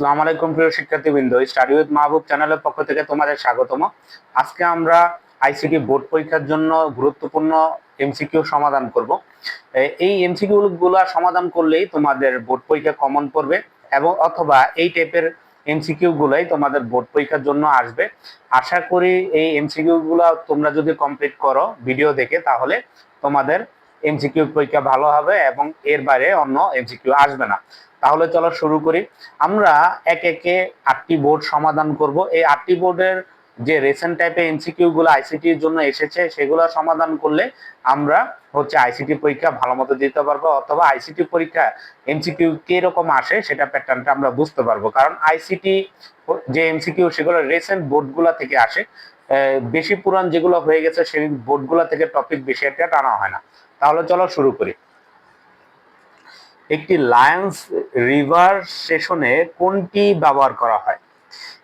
আসসালামু আলাইকুম প্রিয় শিক্ষার্থীবৃন্দ স্টাডি উইথ মাহবুব চ্যানেলের পক্ষ থেকে তোমাদের স্বাগতম। আজকে আমরা আইসিটি বোর্ড পরীক্ষার জন্য গুরুত্বপূর্ণ এমসিকিউ সমাধান করব। এই এমসিকিউ গুলো সমাধান করলেই তোমাদের বোর্ড পরীক্ষা কমন পড়বে এবং অথবা এই টাইপের এমসিকিউ গুলোই তোমাদের বোর্ড পরীক্ষার জন্য আসবে। আশা করি এই এমসিকিউ গুলো তোমরা যদি কমপ্লিট করো ভিডিও দেখে, তাহলে তোমাদের এমসিকিউ পরীক্ষা ভালো হবে এবং এর বাইরে অন্য এমসিকিউ আসবে না। তাহলে চলো শুরু করি। আমরা এক একে আটটি বোর্ড সমাধান করব। এই আটটি বোর্ডের যে রেসেন্ট টাইপের এমসিকিউ গুলো আইসিটির জন্য এসেছে, সেগুলো সমাধান করলে আমরা হচ্ছে আইসিটি পরীক্ষা ভালো মতো দিতে পারব অথবা আইসিটি পরীক্ষা এমসিকিউ কীরকম আসে সেটা প্যাটার্নটা আমরা বুঝতে পারব। কারণ আইসিটি যে এমসিকিউ সেগুলো রেসেন্ট বোর্ডগুলো থেকে আসে। বেশি পুরান যেগুলো হয়ে গেছে সেই বোর্ডগুলো থেকে টপিক বেশি একটা টানা হয় না। তাহলে চলো শুরু করি। একটি লায়ন্স রিভার সেশনে কোনটি ব্যবহার করা হয়?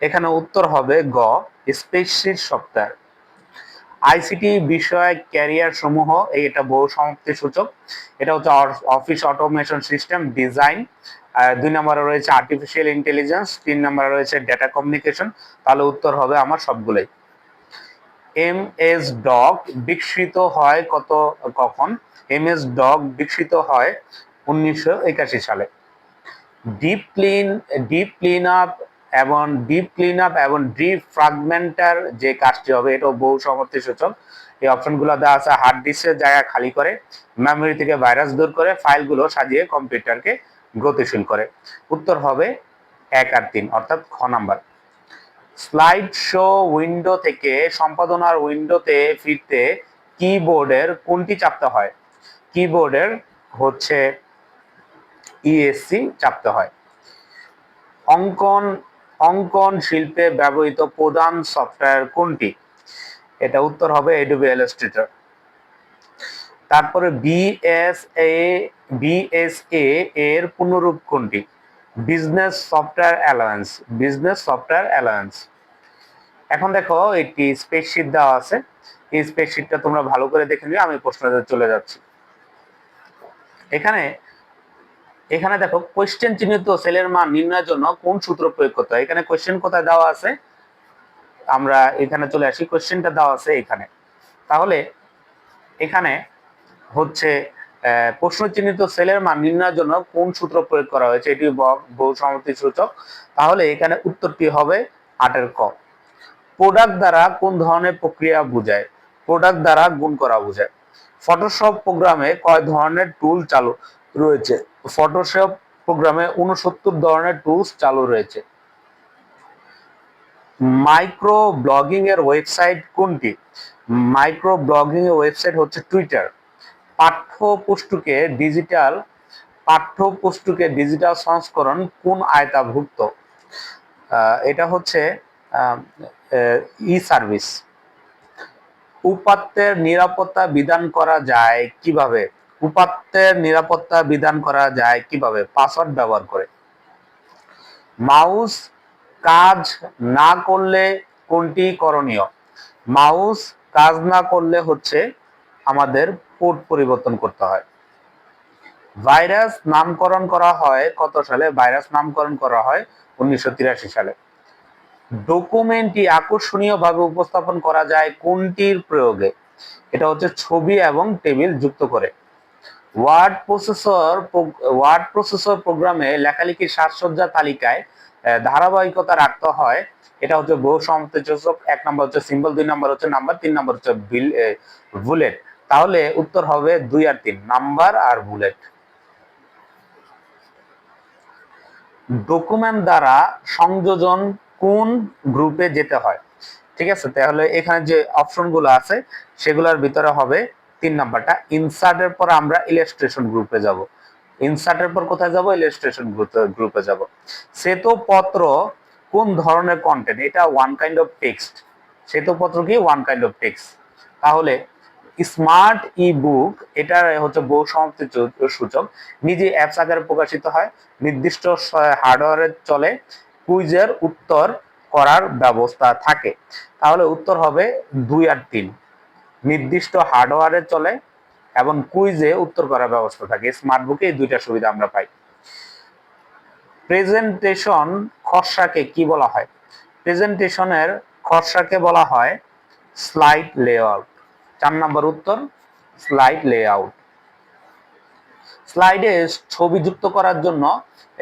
এখানে উত্তর হবে গ স্পেসশিট সফটওয়্যার। আইসিটি বিষয়, ক্যারিয়ার সমূহ, এই এটা বহু সমাপ্তি সূচক। এটা হচ্ছে অফিস অটোমেশন সিস্টেম, ডিজাইন। দুই নম্বরে রয়েছে আর্টিফিশিয়াল ইন্টেলিজেন্স তিন নম্বরে রয়েছে ডেটা কমিউনিকেশন তাহলে উত্তর হবে আমার সবগুলোই। এম এস ডগ বিকশিত হয় কত, কখন? এম এস ডগ বিকশিত হয় উনিশশো একাশি সালে। Deep clean deep clean up এবং ডিপ ক্লিন আপ এবং ডিপ ফ্রাগমেন্টার যে কাজটি হবে, এটাও বহু সমর্থী সূচক। এই অপশনগুলো দেওয়া আছে হার্ড ডিস্কের জায়গা খালি করে মেমোরি থেকে ভাইরাস দূর করে, ফাইলগুলো সাজিয়ে কম্পিউটারকে গতিশীল করে। উত্তর হবে এক আর তিন, অর্থাৎ খ নাম্বার। স্লাইড শো উইন্ডো থেকে সম্পাদনার উইন্ডোতে ফিরতে কিবোর্ডের কোনটি চাপতে হয়? কিবোর্ডের হচ্ছে ইএসসি চাপতে হয়। অঙ্কন অঙ্কন শিল্পে ব্যবহৃত প্রধান সফটওয়্যার কোনটি? এটা উত্তর হবে এডুবি ইলাস্ট্রেটর তারপরে বিএসএ বিএসএ এর পুনরূপ কোনটি? Business software alliance business software alliance এখন দেখো, একটি স্প্রেডশিট দেওয়া আছে। এই স্প্রেডশিটটা তোমরা ভালো করে দেখে নিও, আমি প্রশ্নতে চলে যাচ্ছি। এখানে এখানে দেখো কোয়েশ্চেন চিহ্নিত সেলের মান নির্ণয়ের জন্য কোন সূত্র প্রয়োগ করতে হয়? এখানে কোয়েশ্চেন কোথায় দেওয়া আছে? আমরা এখানে চলে আসি কোয়েশ্চেনটা দেওয়া আছে এখানে। তাহলে, এখানে হচ্ছে প্রশ্ন চিহ্নিত সেলের মান নির্ণয়ের জন্য কোন সূত্র প্রয়োগ করা হয়েছে? এটি ব- বহু সমর্থি সূচক। তাহলে এখানে উত্তরটি হবে আটের ক। প্রোডাক্ট দ্বারা কোন ধরনের প্রক্রিয়া বোঝায়? প্রোডাক্ট দ্বারা গুণ করা বোঝায়। ফটোশপ প্রোগ্রামে কয় ধরনের টুল চালু রয়েছে? ফটোশপ প্রোগ্রামে উনসত্তর ধরনের টুলস চালু রয়েছে। মাইক্রো ব্লগিং এর ওয়েবসাইট কোনটি? মাইক্রো ব্লগিং এর ওয়েবসাইট হচ্ছে টুইটার পাঠ্যপুস্তকে ডিজিটাল পাঠ্যপুস্তকে ডিজিটাল সংস্করণ কোন আয়তাভুক্ত? এটা হচ্ছে ই সার্ভিস উপাত্তের নিরাপত্তা বিধান করা যায় কীভাবে? উপাত্তের নিরাপত্তা বিধান করা যায় কীভাবে? পাসওয়ার্ড ব্যবহার করে। মাউস কাজ না করলে কোনটি করণীয়? মাউস কাজ না করলে হচ্ছে আমাদের পোর্ট পরিবর্তন করতে হয়। ভাইরাস নামকরণ করা হয় কত সালে? ভাইরাস নামকরণ করা হয় উনিশশো সালে। ডকুমেন্টটি আকর্ষণীয়ভাবে উপস্থাপন করা যায় কোনটির প্রয়োগে? এটা হচ্ছে ছবি এবং টেবিল যুক্ত করে। ওয়ার্ড প্রসেসর ওয়ার্ড প্রসেসর প্রোগ্রামে লেখালেখির সাজসজ্জা তালিকায় ধারাবাহিকতা রাখতে হয়। এটা হচ্ছে বহু সমাপ্তিযোজক এক নম্বর হচ্ছে সিম্বল, দুই নম্বর হচ্ছে নাম্বার, তিন নম্বর হচ্ছে বুলেট। তাহলে উত্তর হবে দুই আর তিন, নাম্বার আর বুলেট। ডকুমেন্ট দ্বারা সংযোজন কোন গ্রুপে যেতে হয়? ঠিক আছে, তাহলে এখানে যে অপশনগুলো আছে, সেগুলোর ভিতরে হবে তিন নাম্বারটা। ইনসার্টের পর আমরা ইলাস্ট্রেশন গ্রুপে যাব। ইনসার্টের পর কোথায় যাব? ইলাস্ট্রেশন গ্রুপে যাব। শ্বেতপত্র কোন ধরনের কন্টেন্ট এটা ওয়ান কাইন্ড অফ টেক্সট শ্বেতপত্র কি? ওয়ান কাইন্ড অফ টেক্সট তাহলে স্মার্ট ই বুক এটা হচ্ছে বহু সমাপ্তি সূচক। নিজে অ্যাপস আকারে প্রকাশিত হয়, নির্দিষ্ট হার্ডওয়্যারে চলে, কুইজের উত্তর করার ব্যবস্থা থাকে। তাহলে উত্তর হবে দুই আর তিন। নির্দিষ্ট হার্ডওয়্যারে চলে এবং কুইজে উত্তর করার ব্যবস্থা থাকে। স্মার্ট বুকে এই দুইটা সুবিধা আমরা পাই। প্রেজেন্টেশন খসড়াকে কি বলা হয়? প্রেজেন্টেশনের খসড়াকে বলা হয় স্লাইড লেআউট চার নম্বর উত্তর স্লাইড লেআউট স্লাইডে ছবি যুক্ত করার জন্য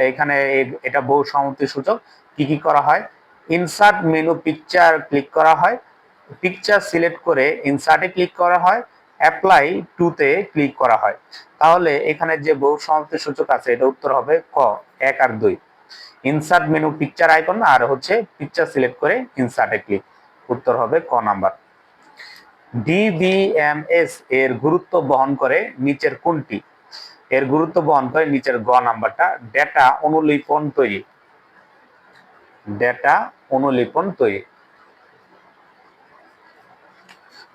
এখানে এটা বহু সমাপ্তি সূচক, কি কি করা হয়? ইনসার্ট মেনু পিকচার ক্লিক করা হয়। পিকচার সিলেক্ট করে ইনসার্টে ক্লিক করা হয়। অ্যাপ্লাই টুতে ক্লিক করা হয়। তাহলে এখানে যে বহু সমাপ্তি সূচক আছে, এটা উত্তর হবে ক, এক আর দুই। ইনসার্ট মেনু পিকচার আইকন আর হচ্ছে পিকচার সিলেক্ট করে ইনসার্টে ক্লিক উত্তর হবে ক নাম্বার। ডিবিএমএস এর গুরুত্ব বহন করে নিচের কোনটি? এর গুরুত্ব বহন করে নিচের গ নাম্বারটা, ডেটা অনুলিপন তৈরি। ডেটা অনুলিপন তৈরি।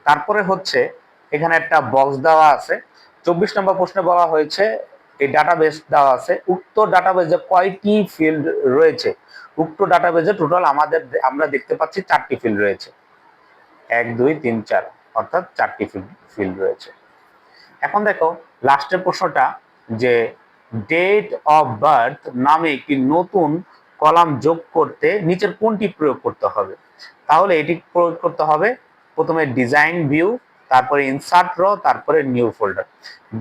তারপরে হচ্ছে, এখানে একটা বক্স দেওয়া আছে। চব্বিশ নম্বর প্রশ্নে বলা হয়েছে, এই ডাটাবেস দেওয়া আছে, উক্ত ডাটাবেজে কয়টি ফিল্ড রয়েছে? উক্ত ডাটাবেজে টোটাল আমাদের আমরা দেখতে পাচ্ছি চারটি ফিল্ড রয়েছে। এক, দুই, তিন, চার। অর্থাৎ চারটি ফিল্ড রয়েছে। এখন দেখো লাস্টের প্রশ্নটা যে ডেট অফ বার্থ নামে একটি নতুন কলাম যোগ করতে নিচের কোনটি প্রয়োগ করতে হবে? তাহলে এটি প্রয়োগ করতে হবে প্রথমে ডিজাইন ভিউ তারপরে ইনসার্ট রো তারপরে new folder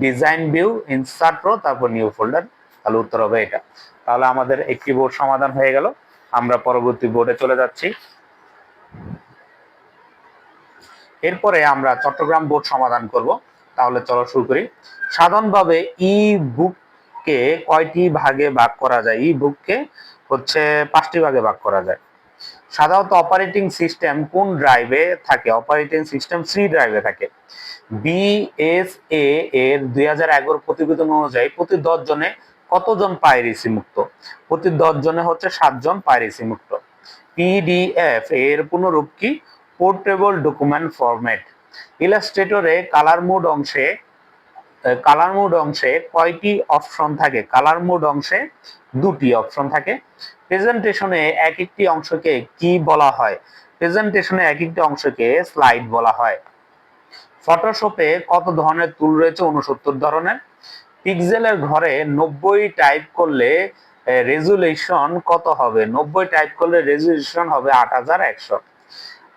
design view insert row তারপর নিউ ফোল্ডার তাহলে উত্তর হবে এটা। তাহলে আমাদের একটি বোর্ড সমাধান হয়ে গেল। আমরা পরবর্তী বোর্ডে চলে যাচ্ছি। এরপরে আমরা চট্টগ্রাম বোর্ড সমাধান করব। তাহলে চলো শুরু করি। সাধারণভাবে ই বুককে কয়টি ভাগে ভাগ করা যায়? ই বুককে হচ্ছে পাঁচটি ভাগে ভাগ করা যায়। সাধারণত অপারেটিং সিস্টেম কোন ড্রাইভে থাকে? অপারেটিং সিস্টেম সি ড্রাইভে থাকে। বিএসএ এর দুই হাজার এগারো প্রতিবেদন অনুযায়ী প্রতি দশ জনে কতজন পাইরেসি মুক্ত? প্রতি দশ জনে হচ্ছে সাতজন পাইরেসি মুক্ত। পিডিএফ এর পুনরূপ কি? Portable document format. ইলাস্ট্রেটরে colour mode অংশে কালার মোড অংশে কয়টি অপশন থাকে? কালার মোড অংশে দুটি অপশন থাকে। প্রেজেন্টেশনে এক একটি অংশকে কি বলা হয়? প্রেজেন্টেশনে এক একটি অংশকে স্লাইড বলা হয়। ফটোশপে কত ধরনের টুল রয়েছে? উনসত্তর ধরনের। পিক্সেলের ঘরে নব্বই টাইপ করলে রেজুলেশন কত হবে? নব্বই টাইপ করলে রেজুলেশন হবে আট হাজার একশো।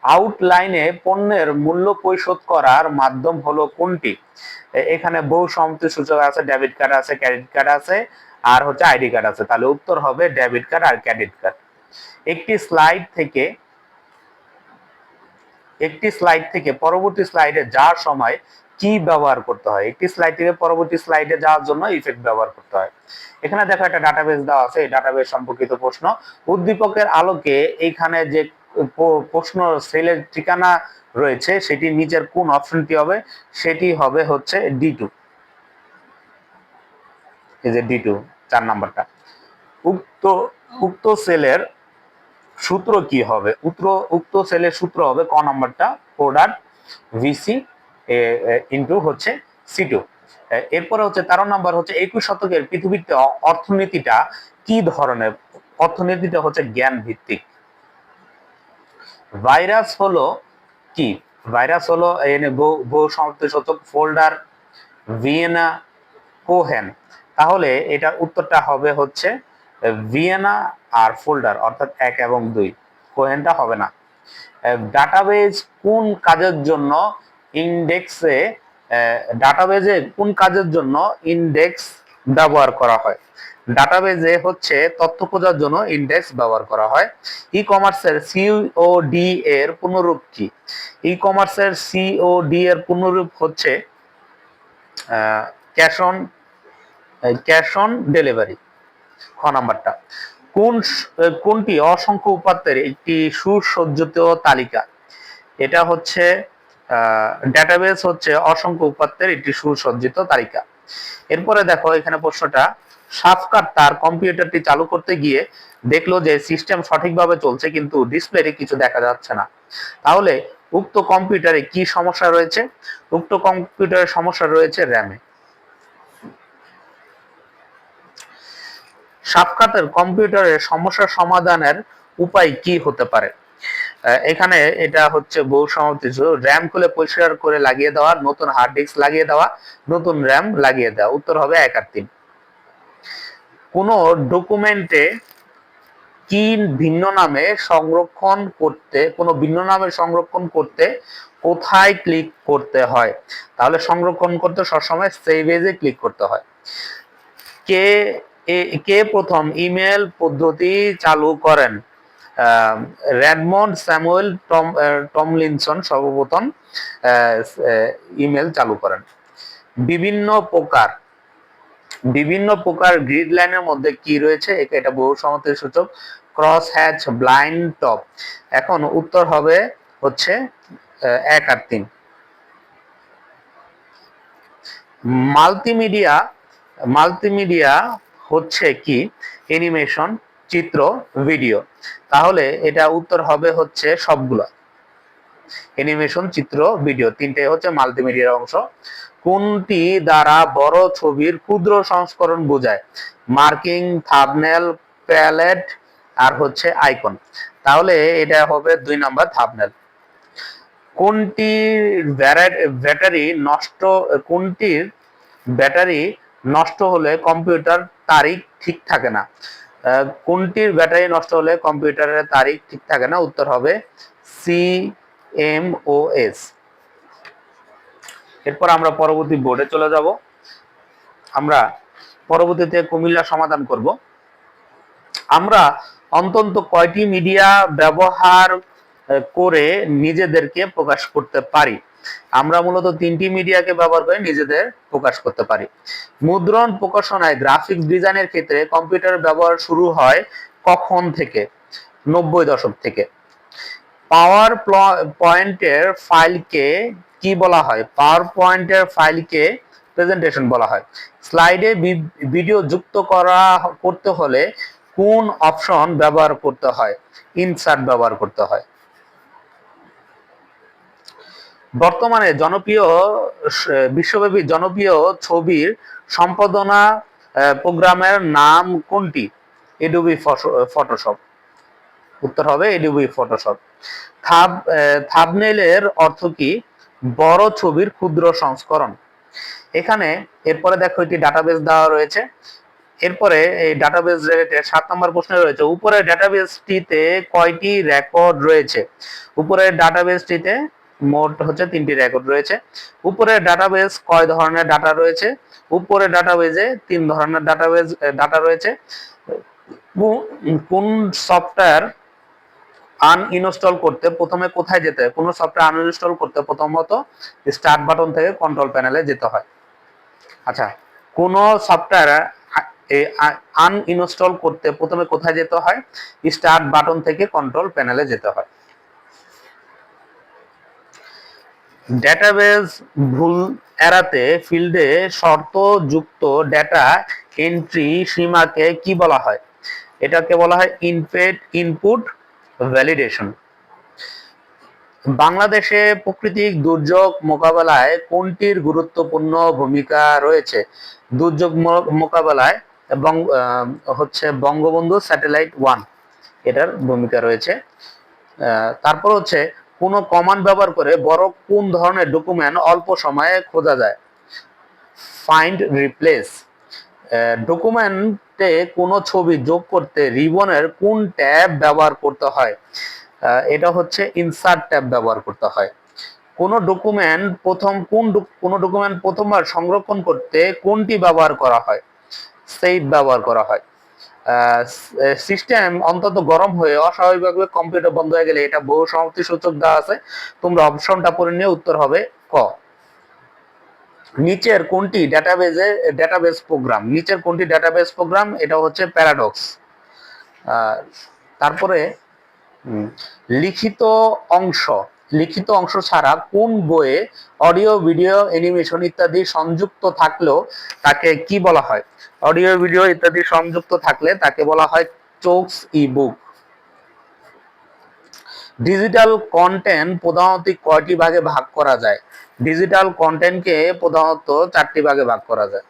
আউটলাইনে পণ্যের মূল্য পরিশোধ করার মাধ্যম হলো কোনটি? এখানে বহু সম্মতি সূচক আছে ডেবিট কার্ড আছে ক্রেডিট কার্ড আছে, আর হচ্ছে আইডি কার্ড আছে। তাহলে উত্তর হবে ডেবিট কার্ড আর ক্রেডিট কার্ড একটি স্লাইড থেকে, একটি স্লাইড থেকে পরবর্তী স্লাইডে যাওয়ার সময় কি ব্যবহার করতে হয়? একটি স্লাইড থেকে পরবর্তী স্লাইডে যাওয়ার জন্য ইফেক্ট ব্যবহার করতে হয়। এখানে দেখো একটা ডাটাবেস দেওয়া আছে, এই ডাটাবেস সম্পর্কিত প্রশ্ন। উদ্দীপকের আলোকে এখানে যে প্রশ্ন সেলের ঠিকানা রয়েছে, সেটি নিচের কোন অপশনটি হবে? সেটি হবে হচ্ছে ডি টু যে ডি টু চার নাম্বারটা। উক্ত উক্ত সেলের সূত্র কি হবে? উত্তর উক্ত সেলের সূত্র হবে ক নাম্বারটা? প্রোডাক্ট ভিসি ইন্টু হচ্ছে সি টু। এরপরে হচ্ছে তেরো নাম্বার হচ্ছে একুশ শতকের পৃথিবীতে অর্থনীতিটা কি ধরনের? অর্থনীতিটা হচ্ছে জ্ঞান ভিত্তিক ভাইরাস হলো কি? ভাইরাস হলো বহু বহু সমাপ্তি ফোল্ডার ভিয়েনা কোহেন। তাহলে এটার উত্তরটা হবে হচ্ছে ভিয়েনা আর ফোল্ডার, অর্থাৎ এক এবং দুই। কোহেনটা হবে না। ডাটাবেজ কোন কাজের জন্য ইন্ডেক্সে ডাটাবেজে কোন কাজের জন্য ইন্ডেক্স ব্যবহার করা হয়। ডাটাবেজে হচ্ছে তথ্য খোঁজার জন্য ইন্ডেক্স ব্যবহার করা হয়। ই কমার্সের সিওডি এর পুনরূপ কি? ই কমার্সের সিওডি এর পুনরূপ হচ্ছে cash on cash on delivery খ নাম্বারটা। কোন, কোনটি অসংখ্য উপাত্তের একটি সুসজ্জিত তালিকা? এটা হচ্ছে ডেটাবেস হচ্ছে অসংখ্য উপাত্তের একটি সুসজ্জিত তালিকা। এরপরে দেখো এখানে প্রশ্নটা, সাফকার তার কম্পিউটারটি চালু করতে গিয়ে দেখল যে সিস্টেম সঠিকভাবে চলছে কিন্তু ডিসপ্লেতে কিছু দেখা যাচ্ছে না। তাহলে উক্ত কম্পিউটারে কি সমস্যা রয়েছে? উক্ত কম্পিউটারের সমস্যা রয়েছে র্যামে সাক্ষাতের কম্পিউটারের সমস্যা সমাধানের উপায় কি হতে পারে? এখানে এটা হচ্ছে বহু সমাপ্তি র্যাম খুলে পরিষ্কার করে লাগিয়ে দেওয়া, নতুন হার্ড ডিস্ক লাগিয়ে দেওয়া, নতুন র্যাম লাগিয়ে দেওয়া। উত্তর হবে এক আর তিন। কোন ডকুমেন্টে কি ভিন্ন নামে সংরক্ষণ করতে, কোনো ভিন্ন নামে সংরক্ষণ করতে কোথায় ক্লিক করতে হয়? তাহলে সংরক্ষণ করতে সবসময় সেভ এজে ক্লিক করতে হয়। কে কে প্রথম ইমেল পদ্ধতি চালু করেন? রেডমন্ড স্যামুয়েল, টম টমলিনসন সর্বপ্রথম ইমেল চালু করেন। বিভিন্ন প্রকার বিভিন্ন প্রকার গ্রিড লাইনের মধ্যে কি রয়েছে? এটা বহু সমাপ্তির সূচক। Cross hatch, blind top. এখন উত্তর হবে হচ্ছে এক আর তিন। মাল্টিমিডিয়া মাল্টিমিডিয়া হচ্ছে কি? অ্যানিমেশন। চিত্র ভিডিও। তাহলে এটা উত্তর হবে হচ্ছে সবগুলো। অ্যানিমেশন চিত্র ভিডিও তিনটে হচ্ছে মাল্টিমিডিয়ার অংশ। কোনটি দ্বারা বড় ছবির ক্ষুদ্র সংস্করণ বোঝায়? মার্কিং থাবনেল প্যালেট আর হচ্ছে আইকন তাহলে এটা হবে দুই নম্বর থাবনেল কোনটির ব্যাটারি নষ্ট, কোনটির ব্যাটারি নষ্ট হলে কম্পিউটার তারিখ ঠিক থাকে না? কোনটির ব্যাটারি নষ্ট হলে কম্পিউটারের তারিখ ঠিক থাকে না? উত্তর হবে সি এম ও এস এরপর আমরা পরবর্তী বোর্ডে চলে যাব। আমরা পরবর্তীতে কুমিল্লা সমাধান করব। আমরা অন্তত কয়টি মিডিয়া ব্যবহার করে নিজেদেরকে প্রকাশ করতে পারি? আমরা মূলত তিনটি মিডিয়াকে ব্যবহার করে নিজেদের প্রকাশ করতে পারি। মুদ্রণ প্রকাশনায় গ্রাফিক ডিজাইনের ক্ষেত্রে কম্পিউটার ব্যবহার শুরু হয় কখন থেকে? নব্বই দশক থেকে। পাওয়ার পয়েন্টের ফাইলকে কি বলা হয়? পাওয়ার পয়েন্টের ফাইলকে প্রেজেন্টেশন বলা হয়। স্লাইডে ভিডিও যুক্ত করা করতে হলে কোন অপশন ব্যবহার করতে হয়? ইনসার্ট ব্যবহার করতে হয়। বর্তমানে জনপ্রিয় বিশ্বব্যাপী জনপ্রিয় ছবির সম্পাদনা প্রোগ্রামের নাম কোনটি? এডোবি ফটোশপ উত্তর হবে এডুবি ফটোশপ থাব থাবনেলের অর্থ কি? বড় ছবির ক্ষুদ্র সংস্করণ। এখানে এরপরে দেখো একটি ডাটাবেস দেওয়া রয়েছে। এরপরে এই ডাটাবেস সাত নম্বর প্রশ্নে রয়েছে, উপরের ডাটাবেসটিতে কয়টি রেকর্ড রয়েছে? উপরের ডাটাবেসটিতে মোট হচ্ছে তিনটি রেকর্ড রয়েছে। উপরের ডাটাবেস কয় ধরনের ডাটা রয়েছে? উপরের ডাটাবেজে তিন ধরনের ডাটাবেজ ডাটা রয়েছে। কোন সফটওয়্যার আনইনস্টল করতে প্রথমে কোথায় যেতে হয়? কোন সফটওয়্যার আনইনস্টল করতে প্রথমত স্টার্ট বাটন থেকে কন্ট্রোল প্যানেলে যেতে হয়। আচ্ছা কোন সফটওয়্যার আনইনস্টল করতে প্রথমে কোথায় যেতে হয়? স্টার্ট বাটন থেকে কন্ট্রোল প্যানেলে যেতে হয়। ডেটাবেজ ভুল এড়াতে ফিল্ডে শর্ত যুক্ত ডেটা এন্ট্রি সীমাকে কি বলা হয়? এটাকে বলা হয় ইনপেট ইনপুট ভ্যালিডেশন বাংলাদেশে প্রাকৃতিক দুর্যোগ মোকাবেলায় কোনটির গুরুত্বপূর্ণ ভূমিকা রয়েছে? দুর্যোগ মোকাবেলায় এবং হচ্ছে বঙ্গবন্ধু স্যাটেলাইট ওয়ান এটার ভূমিকা রয়েছে। তারপর হচ্ছে কোনো কমান্ড ব্যবহার করে বড় কোন ধরনের ডকুমেন্ট অল্প সময়ে খোঁজা যায়? ফাইন্ড রিপ্লেস ডকুমেন্টে কোনো ছবি যোগ করতে রিবনের কোন ট্যাব ব্যবহার করতে হয়? এটা হচ্ছে ইনসার্ট ট্যাব ব্যবহার করতে হয়। কোনো ডকুমেন্ট প্রথম কোন কোনো ডকুমেন্ট প্রথমবার সংরক্ষণ করতে কোনটি ব্যবহার করা হয়? সেভ ব্যবহার করা হয়। সিস্টেম অন্তত গরম হয়ে অস্বাভাবিকভাবে কম্পিউটার বন্ধ হয়ে গেলে এটা বহু সমাপ্তি সূচক দেওয়া আছে। তোমরা অপশনটা পড়ে নিয়ে উত্তর হবে ক। নিচের কোনটি ডেটাবেজে ডেটাবেস প্রোগ্রাম নিচের কোনটি ডেটাবেস প্রোগ্রাম এটা হচ্ছে প্যারাডক্স তারপরে লিখিত অংশ। লিখিত অংশ ছাড়া কোন বইয়ে অডিও, ভিডিও, অ্যানিমেশন ইত্যাদি সংযুক্ত থাকলেও তাকে কি বলা হয়? অডিও, ভিডিও ইত্যাদি সংযুক্ত থাকলে তাকে বলা হয় চোকস ই বুক ডিজিটাল কন্টেন্ট প্রধানত কয়টি ভাগে ভাগ করা যায়? ডিজিটাল কন্টেন্টকে প্রধানত চারটি ভাগে ভাগ করা যায়।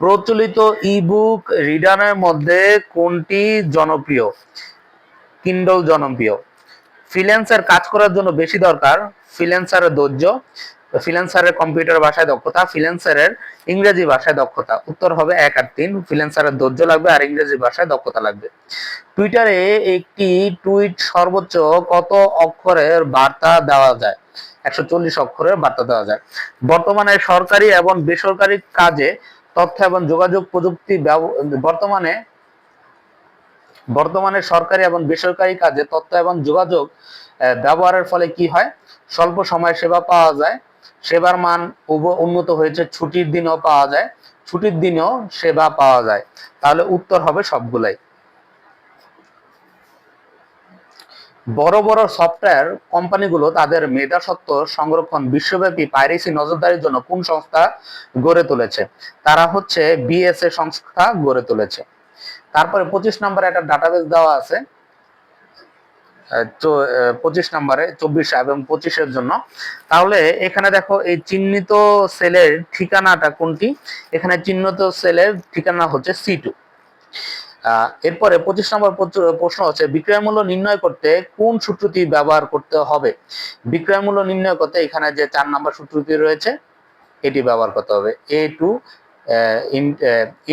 প্রচলিত ইবুক রিডারের মধ্যে কোনটি জনপ্রিয়? কিন্ডল জনপ্রিয়। ফ্রিল্যান্সার কাজ করার জন্য বেশি দরকার ফ্রিল্যান্সারের ধৈর্য ফ্রিল্যান্সারের কম্পিউটার ভাষায় দক্ষতা ফ্রিল্যান্সারের ইংরেজি ভাষায় দক্ষতা। উত্তর হবে এক আর তিন ফ্রিল্যান্সারের ধৈর্য লাগবে আর ইংরেজি ভাষায় দক্ষতা লাগবে। টুইটারে একটি টুইট সর্বোচ্চ কত অক্ষরের বার্তা দেওয়া যায়? একশো চল্লিশ অক্ষরের বার্তা দেওয়া যায়। বর্তমানে সরকারি এবং বেসরকারি কাজে তথ্য এবং যোগাযোগ প্রযুক্তি বর্তমানে বর্তমানে সরকারি এবং বেসরকারি কাজে তথ্য এবং যোগাযোগ ব্যবহারের ফলে কি হয়? স্বল্প সময়ে সেবা পাওয়া যায়। সেবার মান উন্নত হয়েছে, ছুটির দিনও পাওয়া যায়। ছুটির দিনেও সেবা পাওয়া যায়। তাহলে উত্তর হবে সবগুলাই। বড় বড় সফটওয়্যার কোম্পানিগুলো তাদের মেধাসত্ব সংরক্ষণ, বিশ্বব্যাপী পাইরেসি নজরদারির জন্য কোন সংস্থা গড়ে তুলেছে? তারা হচ্ছে বিএসএ সংস্থা গড়ে তুলেছে। তারপরে পঁচিশ নম্বরে একটা ডাটাবেস দেওয়া আছে। পঁচিশ নম্বরে চব্বিশ এবং পঁচিশের জন্য। তাহলে এখানে দেখো এই চিহ্নিত সেলের ঠিকানাটা কোনটি? এখানে চিহ্নিত সেলের ঠিকানা হচ্ছে সি টু এরপরে পঁচিশ নম্বর প্রশ্ন হচ্ছে, বিক্রয় মূল্য নির্ণয় করতে কোন সূত্রটি ব্যবহার করতে হবে? বিক্রয় মূল্য নির্ণয় করতে এখানে যে চার নম্বর সূত্রটি রয়েছে, এটি ব্যবহার করতে হবে। A two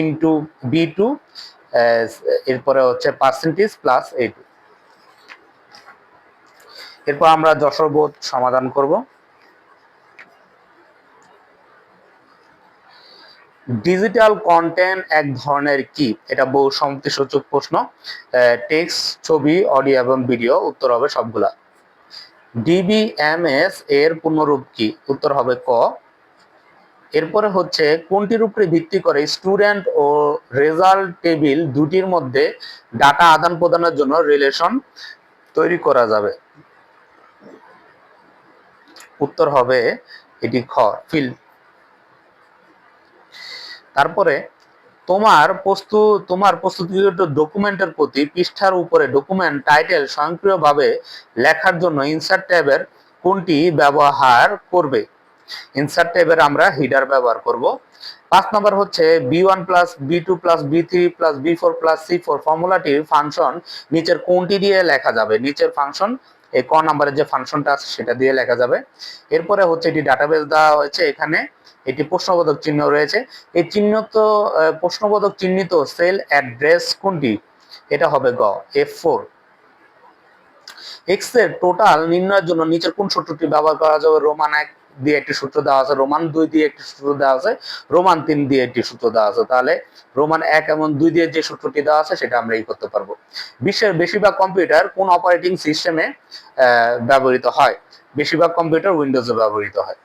into B two এরপরে হচ্ছে পার্সেন্টেজ প্লাস এ টু এরপর আমরা যশোরবোধ সমাধান করব। ডিজিটাল কন্টেন্ট এক ধরনের কি? এটা বহু সূচক প্রশ্ন। টেক্সট ছবি অডিও এবং ভিডিও উত্তর হবে সবগুলা। ডিবিএমএস এর পূর্ণরূপ কি? উত্তর হবে ক। এরপরে হচ্ছে কোনটির উপরে ভিত্তি করে স্টুডেন্ট ও রেজাল্ট টেবিল দুটির মধ্যে ডাটা আদান প্রদানের জন্য রিলেশন তৈরি করা যাবে? উত্তর হবে এটি খ ফিল্ড তারপরে তোমার প্রস্তু, তোমার প্রস্তুতিগত ডকুমেন্টের প্রতি পৃষ্ঠার উপরে ডকুমেন্ট টাইটেল স্বয়ংক্রিয়ভাবে লেখার জন্য ইনসার্ট ট্যাবের কোনটি ব্যবহার করবে? ইনসার্ট ট্যাবের আমরা হিডার ব্যবহার করব। পাঁচ নম্বর হচ্ছে B one plus B two plus B three plus B four plus C four ফর্মুলাটির function নিচের কোনটি দিয়ে লেখা যাবে? নিচের ফাংশন এই ক নাম্বারের যে ফাংশনটা আছে সেটা দিয়ে লেখা যাবে। এরপরে হচ্ছে এটি ডাটাবেস দেওয়া হয়েছে এখানে। এটি প্রশ্নবোধক চিহ্ন রয়েছে। এই চিহ্নিত প্রশ্নবোধক চিহ্নিত সেল অ্যাড্রেস কোনটি? এটা হবে গ এফ ফোর এক্সের টোটাল নির্ণয়ের জন্য নিচের কোন সূত্রটি ব্যবহার করা যাবে? রোমান এক দিয়ে একটি সূত্র দেওয়া আছে, রোমান দুই দিয়ে একটি সূত্র দেওয়া আছে, রোমান তিন দিয়ে একটি সূত্র দেওয়া আছে। তাহলে রোমান এক এবং দুই দিয়ে যে সূত্রটি দেওয়া আছে সেটা আমরা এই করতে পারব। বিশ্বের বেশিরভাগ কম্পিউটার কোন অপারেটিং সিস্টেমে ব্যবহৃত হয়? বেশিরভাগ কম্পিউটার উইন্ডোজে ব্যবহৃত হয়।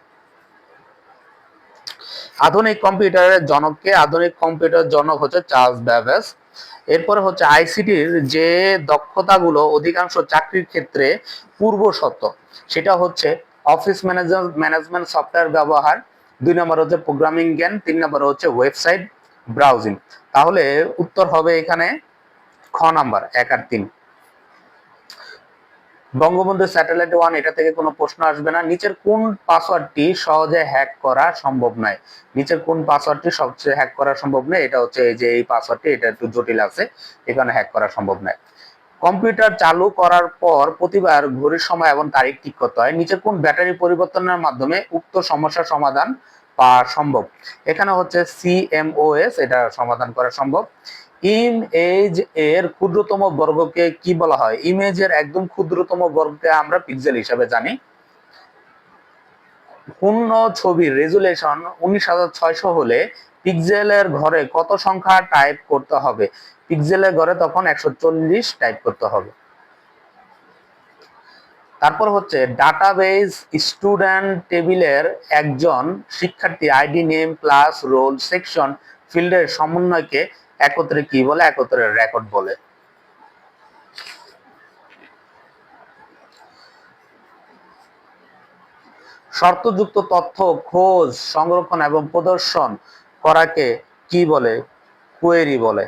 আধুনিক কম্পিউটারের জনককে আধুনিক কম্পিউটার জনক হচ্ছে চার্লস ব্যাবেজ এরপরে হচ্ছে আইসিটির যে দক্ষতাগুলো অধিকাংশ চাকরির ক্ষেত্রে পূর্ব শর্ত সেটা হচ্ছে অফিস ম্যানেজার, ম্যানেজমেন্ট সফটওয়্যার ব্যবহার, দুই নম্বর হচ্ছে প্রোগ্রামিং জ্ঞান, তিন নম্বর হচ্ছে ওয়েবসাইট ব্রাউজিং। তাহলে উত্তর হবে এখানে খ নাম্বার, এক আর তিন। বঙ্গবন্ধু স্যাটেলাইট ওয়ান, এটা থেকে কোনো প্রশ্ন আসবে না। নিচের কোন পাসওয়ার্ডটি সহজে হ্যাক করা সম্ভব নয়? নিচের কোন পাসওয়ার্ডটি সবচেয়ে হ্যাক করা সম্ভব নয়? এটা হচ্ছে এই যে এই পাসওয়ার্ডটি, এটা একটু জটিল আছে, এখানে হ্যাক করা সম্ভব নয়। কম্পিউটার চালু করার পর প্রতিবার ঘড়ির সময় এবং তারিখ ঠিক করতে হয়। নিচের কোন ব্যাটারি পরিবর্তনের মাধ্যমে উক্ত সমস্যার সমাধান পাওয়া সম্ভব? এখানে হচ্ছে সিএমওএস এটা সমাধান করা সম্ভব। ইমেজ এর ক্ষুদ্রতম বর্গকে কি বলা হয়? ইমেজের একদম ক্ষুদ্রতম বর্গকে আমরা পিক্সেল হিসাবে জানি। পূর্ণ ছবির রেজুলেশন উনিশ হাজার ছয়শো হলে পিক্সেলের ঘরে কত সংখ্যা টাইপ করতে হবে? পিক্সেলের ঘরে তখন একশো চল্লিশ টাইপ করতে হবে। তারপর হচ্ছে ডাটাবেস স্টুডেন্ট টেবিলের একজন শিক্ষার্থী ID name class roll section ফিল্ডের সমন্বয়কে একত্রে কি বলে? একত্রে রেকর্ড বলে। শর্তযুক্ত তথ্য, খোঁজ, সংরক্ষণ এবং প্রদর্শন করাকে কি বলে? কোয়েরি বলে।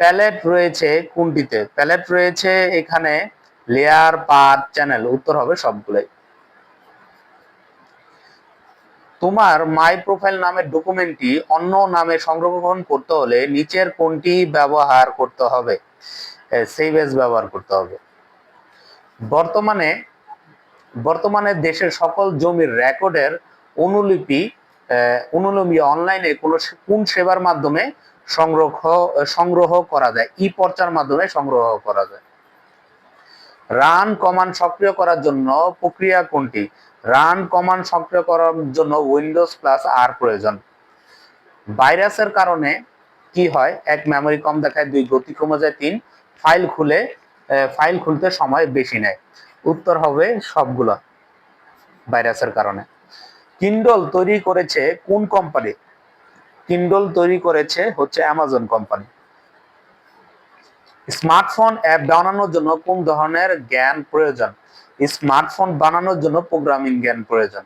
প্যালেট রয়েছে কোনটিতে? প্যালেট রয়েছে এখানে লেয়ার পাথ চ্যানেল উত্তর হবে সবগুলোই। তোমার মাই প্রোফাইল নামের ডকুমেন্টটি অন্য নামে সংরক্ষণ করতে হলে নিচের কোনটি ব্যবহার করতে হবে? সেভ এস ব্যবহার করতে হবে। বর্তমানে বর্তমানে দেশের সকল জমির রেকর্ডের অনুলিপি অনুলিপি অনলাইনে কোন কোন সেবার মাধ্যমে সংগ্রহ সংগ্রহ করা যায়। ই পর্চার মাধ্যমে সংগ্রহ করা যায়। রান কমান্ড সক্রিয় করার জন্য প্রক্রিয়া কোনটি? রান কমান্ড সক্রিয় করার জন্য উইন্ডোজ প্লাস আর প্রয়োজন। ভাইরাসের কারণে কি হয়? এক মেমরি কম দেখায়, দুই গতি কমে যায়, তিন ফাইল খুলে ফাইল খুলতে সময় বেশি নেয়। উত্তর হবে সবগুলো ভাইরাসের কারণে। কিন্ডল তৈরি করেছে কোন কোম্পানি কিন্ডল তৈরি করেছে হচ্ছে অ্যামাজন কোম্পানি স্মার্টফোন অ্যাপ বানানোর জন্য কোন ধরনের জ্ঞান প্রয়োজন? স্মার্টফোন বানানোর জন্য প্রোগ্রামিং জ্ঞান প্রয়োজন।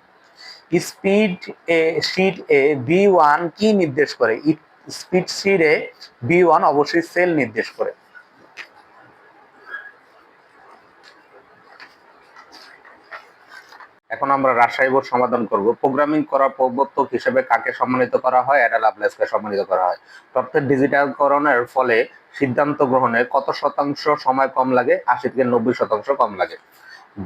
স্পিড এ শিট এ বি ওয়ান কি নির্দেশ করে? স্পিড শিট এ বি ওয়ান অবশ্যই সেল নির্দেশ করে। এখন আমরা রাজশাহী বোর্ড সমাধান করব। প্রোগ্রামিং করা প্রবর্তক হিসেবে কাকে সম্মানিত করা হয়? অ্যাডা লাভলেসকে সম্মানিত করা হয়। তথ্যের ডিজিটালকরণের ফলে সিদ্ধান্ত গ্রহণে কত শতাংশ সময় কম লাগে? আশি থেকে নব্বই শতাংশ কম লাগে।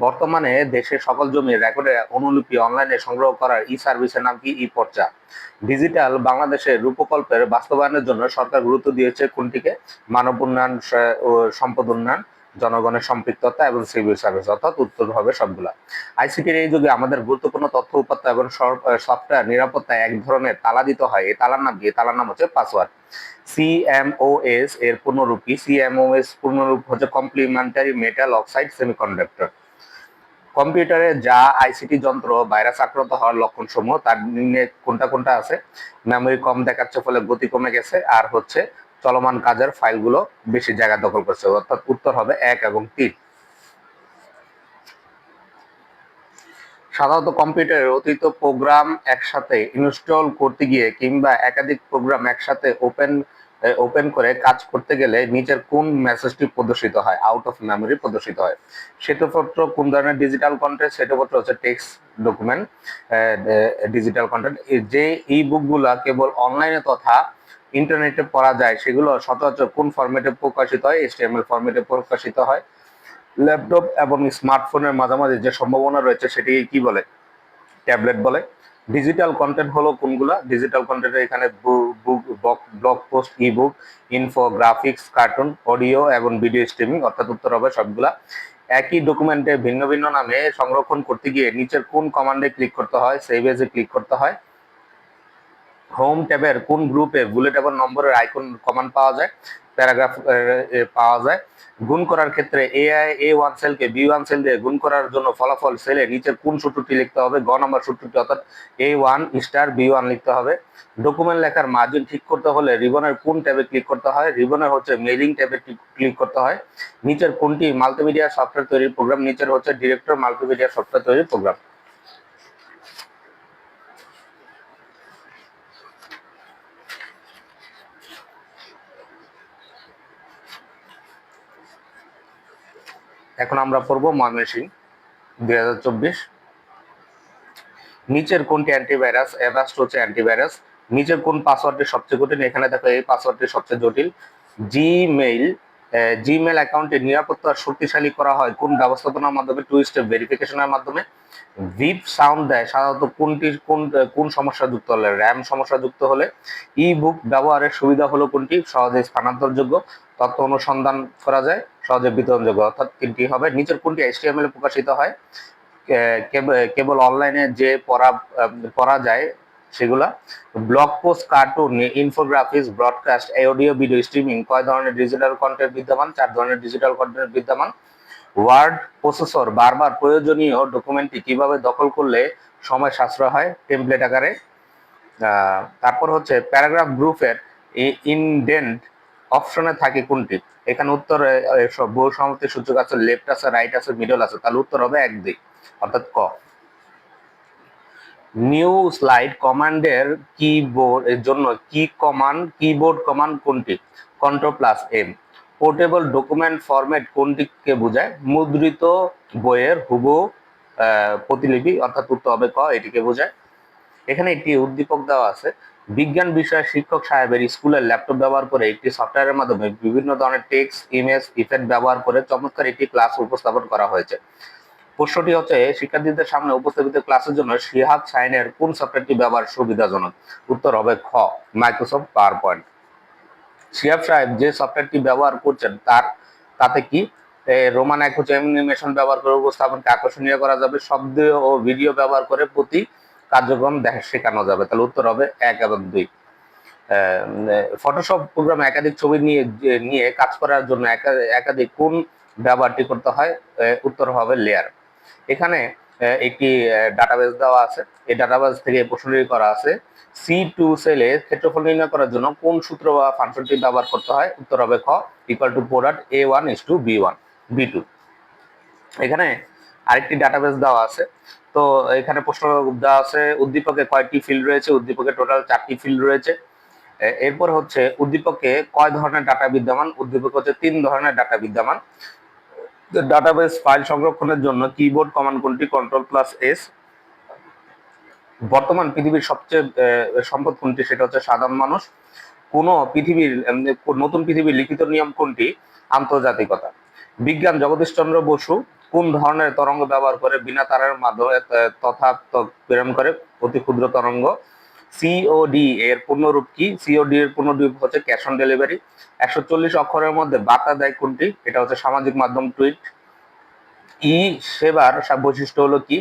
বর্তমানে দেশের সকল জমি রেকর্ডের অনুলিপি অনলাইনে সংগ্রহ করার ই সার্ভিসের নাম কি? ই পর্চা ডিজিটাল বাংলাদেশের রূপকল্পের বাস্তবায়নের জন্য সরকার গুরুত্ব দিয়েছে কোনটিকে? মানব উন্নয়ন সম্পদ উন্নয়ন। জনগণের সম্পৃক্ততা এবং সিভিল সার্ভিস অর্থাৎ উত্তর হবে সবগুলা। আইসিটির এই যুগে আমাদের গুরুত্বপূর্ণ তথ্য, উপাত্ত এবং সফটওয়্যার নিরাপত্তায় এক ধরনের তালা দিতে হয়। এই তালার নাম কি? তালার নাম হচ্ছে পাসওয়ার্ড। সিএমওএস এর পূর্ণরূপ। কি সিএমওএস পূর্ণরূপ হচ্ছে কমপ্লিমেন্টারি মেটাল অক্সাইড সেমিকন্ডাক্টর। কম্পিউটারে যা আইসিটি যন্ত্র ভাইরাস আক্রান্ত হওয়ার লক্ষণ সমূহ তার নিম্নে কোনটা কোনটা আছে? মেমরি কম দেখাচ্ছে, ফলে গতি কমে গেছে। আর হচ্ছে চলমান কাজের ফাইলগুলো বেশি জায়গা দখল করছে, অর্থাৎ উত্তর হবে এক এবং তিন। সাধারণত কম্পিউটারের অতিরিক্ত প্রোগ্রাম একসাথে ইনস্টল করতে গিয়ে কিংবা একাধিক প্রোগ্রাম একসাথে ওপেন ওপেন করে কাজ করতে গেলে নিচের কোন মেসেজটি প্রদর্শিত হয়? আউট অফ মেমরি প্রদর্শিত হয়। শ্বেতপত্র কোন ধরনের ডিজিটাল কন্টেন্ট শ্বেতপত্র হচ্ছে টেক্সট ডকুমেন্ট ডিজিটাল কন্টেন্ট যে ই বুকগুলা কেবল অনলাইনে তথা ইন্টারনেটে পড়া যায়, সেগুলো সচরাচর কোন ফরম্যাটে প্রকাশিত হয়? এইচটিএমএল ফরম্যাটে প্রকাশিত হয়। ল্যাপটপ এবং স্মার্টফোনের মাঝামাঝি যে সম্ভাবনা রয়েছে, সেটিকে কি বলে? ট্যাবলেট বলে। ডিজিটাল কন্টেন্ট হলো কোনগুলা? ডিজিটাল কন্টেন্ট এখানে blog post e book infographics cartoon audio এবং ভিডিও স্ট্রিমিং অর্থাৎ উত্তর হবে সবগুলা। একই ডকুমেন্টে ভিন্ন ভিন্ন নামে সংরক্ষণ করতে গিয়ে নিচের কোন কমান্ডে ক্লিক করতে হয় সেভ এজে ক্লিক করতে হয় হোম ট্যাবের কোন গ্রুপে বুলেট এবং নম্বরের আইকন কমান্ড পাওয়া যায়? প্যারাগ্রাফ পাওয়া যায়। গুণ করার ক্ষেত্রে এ আই এ ওয়ান সেলকে বি ওয়ান সেল দিয়ে গুণ করার জন্য ফলাফল সেলে নিচের কোন সূত্রটি লিখতে হবে? গ নম্বর সূত্রটি, অর্থাৎ A one star B one লিখতে হবে। ডকুমেন্ট লেখার মার্জিন ঠিক করতে হলে রিবনের কোন ট্যাবে ক্লিক করতে হয়? রিবনের হচ্ছে মেইলিং ট্যাবে ক্লিক করতে হয়। নিচের কোনটি মাল্টিমিডিয়া সফটওয়্যার তৈরির প্রোগ্রাম নিচের হচ্ছে ডিরেক্টর মাল্টিমিডিয়া সফটওয়্যার তৈরির প্রোগ্রাম এখন আমরা পড়ব ময়মনসিং, দুই হাজার চব্বিশ। নিচের কোনটি অ্যান্টিভাইরাস অ্যাভাস্ট হচ্ছে অ্যান্টিভাইরাস নিচের কোন পাসওয়ার্ডটি সবচেয়ে কঠিন? এখানে দেখো এই পাসওয়ার্ডটি সবচেয়ে জটিল। জিমেইল জিমেল অ্যাকাউন্টে নিরাপত্তা শক্তিশালী করা হয় কোন ব্যবস্থাপনার মাধ্যমে? টু স্টেপ ভেরিফিকেশনের মাধ্যমে। ভিপ সাউন্ড দেয়, সাধারণত কোনটি, কোন কোন সমস্যা যুক্ত হলে? র্যাম সমস্যা যুক্ত হলে। ই বুক ব্যবহারের সুবিধা হলো কোনটি? সহজে স্থানান্তরযোগ্য। তথ্য অনুসন্ধান করা যায়। সহজে বিতরণযোগ্য। অর্থাৎ তিনটি হবে নিচের কোনটি এইচটিএমএল প্রকাশিত হয় কেবল অনলাইনে যে পড়া পড়া যায় সেগুলা। Blog post cartoon infographics broadcast audio video streaming কয় ধরনের ডিজিটাল কন্টেন্ট বিদ্যমান? চার ধরনের ডিজিটাল কন্টেন্ট বিদ্যমান। ওয়ার্ড প্রসেসর বারবার প্রয়োজনীয় ডকুমেন্টটি কীভাবে দখল করলে সময় সাশ্রয় হয়? টেমপ্লেট আকারে। তারপর হচ্ছে প্যারাগ্রাফ গ্রুপের ইনডেন্ট অপশনে থাকে কোনটি? এখানে উত্তর বহু সূচক আছে, লেফট আছে, রাইট আছে, মিডল আছে, তাহলে উত্তর হবে এক দুই, অর্থাৎ ক। নিউ স্লাইড কমান্ডের কিবোর্ড, এর জন্য কি কমান্ড, কিবোর্ড কমান্ড কোনটি? Control plus M. Portable document format কোনটিকে বোঝায়? মুদ্রিত বইয়ের হুবহু প্রতিলিপি, অর্থাৎ উত্তর হবে ক, এটিকে বোঝায়। এখানে একটি উদ্দীপক দেওয়া আছে। বিজ্ঞান বিষয়ে শিক্ষক সাহেবের স্কুলের ল্যাপটপ ব্যবহার করে একটি সফটওয়্যারের মাধ্যমে বিভিন্ন ধরনের টেক্সট, ইমেজ, ইফেক্ট ব্যবহার করে চমৎকার একটি ক্লাস উপস্থাপন করা হয়েছে। প্রশ্নটি হচ্ছে, শিক্ষার্থীদের সামনে উপস্থাপিত ক্লাসের জন্য সিহাব সাইনের কোন সফটওয়্যারটি ব্যবহার সুবিধাজনক? উত্তর হবে খ, মাইক্রোসফট পাওয়ার পয়েন্ট শিহাব সাহেব যে সফটওয়্যারটি ব্যবহার করছেন তার, তাতে কি রোমান একচ অ্যানিমেশন ব্যবহার করে উপস্থাপনকে আকর্ষণীয় করা যাবে? শব্দ ও ভিডিও ব্যবহার করে প্রতি কার্যক্রম দেখা শেখানো যাবে। তাহলে উত্তর হবে এক এবং দুই। ফটোশপ প্রোগ্রামে একাধিক ছবি নিয়ে নিয়ে কাজ করার জন্য একা- একাধিক কোন ব্যবহারটি করতে হয়। উত্তর হবে লেয়ার এখানে একটি ডাটাবেস দেওয়া আছে। এই ডাটাবেস থেকে প্রশ্নটি করা আছে। সি টু সেলে ক্ষেত্রফল নির্ণয় করার জন্য কোন সূত্র বা ফাংশনটি ব্যবহার করতে হয়? উত্তর হবে খ equal to product A one is two B one B two এখানে আরেকটি ডাটাবেস দেওয়া আছে। তো এখানে প্রশ্ন দেওয়া আছে, উদ্দীপকে কয়টি ফিল্ড রয়েছে? উদ্দীপকে টোটাল চারটি ফিল্ড রয়েছে। এরপর হচ্ছে উদ্দীপকে কয় ধরনের ডাটা বিদ্যমান? উদ্দীপক হচ্ছে তিন ধরনের ডাটা বিদ্যমান। ডাটাবেস ফাইল সংরক্ষণের জন্য কিবোর্ড কমান্ড কোনটি? কন্ট্রোল প্লাস এস বর্তমান পৃথিবীর সবচেয়ে সম্পদ কোনটি? সেটা হচ্ছে সাধারণ মানুষ। কোন পৃথিবীর নতুন পৃথিবীর লিখিত নিয়ম কোনটি? আন্তর্জাতিকতা। বিজ্ঞান জগদীশচন্দ্র বসু কোন ধরনের তরঙ্গ ব্যবহার করে বিনা তারের মাধ্যমে তথা প্রেরণ করে? অতি ক্ষুদ্র তরঙ্গ। সিওডি এর পূর্ণরূপ কি? সিওডি এর পূর্ণরূপ হচ্ছে ক্যাশ অন ডেলিভারি। একশো চল্লিশ অক্ষরের মধ্যে বার্তা দেয় কোনটি? এটা হচ্ছে সামাজিক মাধ্যম টুইট। ই সেবার সব বৈশিষ্ট্য হলো কি?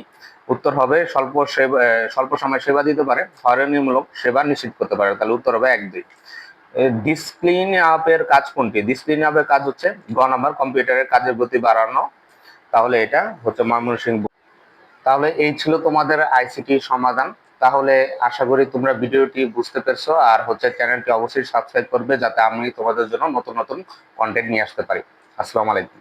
উত্তর হবে স্বল্প সেবা স্বল্প সময় সেবা দিতে পারে। হয়রানিমূলক সেবা নিশ্চিত করতে পারে। তাহলে উত্তর হবে এক দুই। ডিসপ্লিন আপের কাজ কোনটি? ডিসপ্লিন আপের কাজ হচ্ছে গ নাম্বার কম্পিউটারের কাজের গতি বাড়ানো। তাহলে এটা হচ্ছে ময়মনসিংহ তাহলে এই ছিল তোমাদের আইসিটি সমাধান। তাহলে আশা করি তোমরা ভিডিওটি বুঝতে পেরেছ। আর হচ্ছে চ্যানেলটি অবশ্যই সাবস্ক্রাইব করবে যাতে আমি তোমাদের জন্য নতুন নতুন কন্টেন্ট নিয়ে আসতে পারি। আসসালামু আলাইকুম।